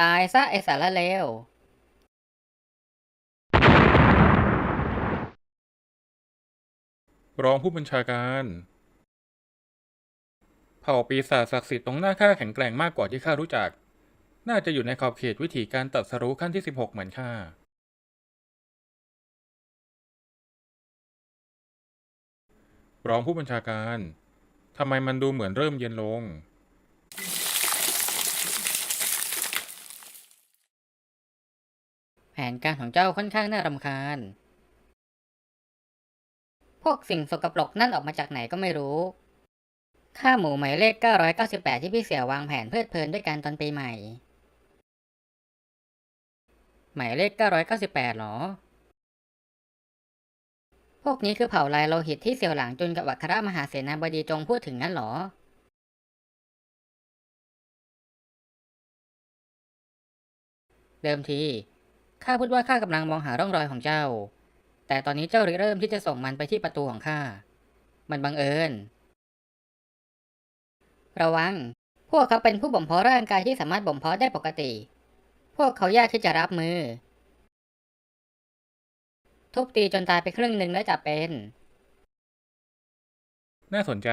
ตายซะไอสารเลวรองผู้บัญชาการ เผ่าปีศาจศักดิ์สิทธิ์ตรงหน้าข้าแข็งแกร่งมากกว่าที่ข้ารู้จัก น่าจะอยู่ในขอบเขตวิธีการตัดสรู้ขั้นที่16เหมือนข้า รองผู้บัญชาการ ทำไมมันดูเหมือนเริ่มเย็นลง แผน การของเจ้าค่อนข้างน่ารำคาญ พวกสิ่งสกปรกนั่นออกมาจากไหนก็ไม่รู้ค่าหมูหมายเลข 998 ที่พี่เสี่ยววางแผนเพลิดเพลินด้วยกันตอนปีใหม่ หมายเลข 998หรอ พวกนี้คือเผ่าลายโลหิตที่เสี่ยวหลางจุนกับอัครมหาเสนาบดีจงพูดถึงงั้นเหรอเดิมที ข้าพูดว่าข้ากำลังมองหาร่องรอยของเจ้า แต่ตอนนี้เจ้าเริ่มที่จะส่งมันไปที่ประตูของข้า มันบังเอิญ ระวัง พวกเขาเป็นผู้บ่มเพาะร่างกายที่สามารถบ่มเพาะได้ปกติ พวกเขายากที่จะรับมือ ทุบตีจนตายไปครึ่งหนึ่งแล้วจะเป็น น่าสนใจ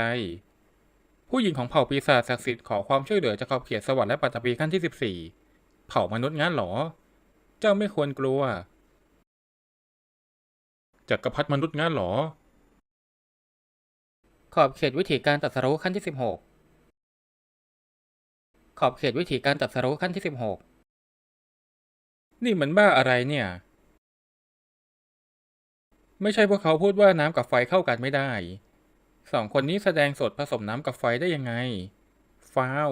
ผู้หญิงของเผ่าปีศาจศักดิ์สิทธิ์ขอความช่วยเหลือจากขอบเขตสวรรค์และปัตตภีขั้นที่ 14 เผ่ามนุษย์งั้นหรอ จ้าไม่ควรกลัว จักรพรรดิมนุษย์งั้นหรอ ขอบเขตวิธีการตัดสรู้ขั้นที่16ขอบเขตวิธีการตัดสรู้ขั้นที่16นี่มันบ้าอะไรเนี่ย ไม่ใช่พวกเขาพูดว่าน้ำกับไฟเข้ากันไม่ได้ สองคนนี้แสดงสดผสมน้ำกับไฟได้ยังไง ฟ้าว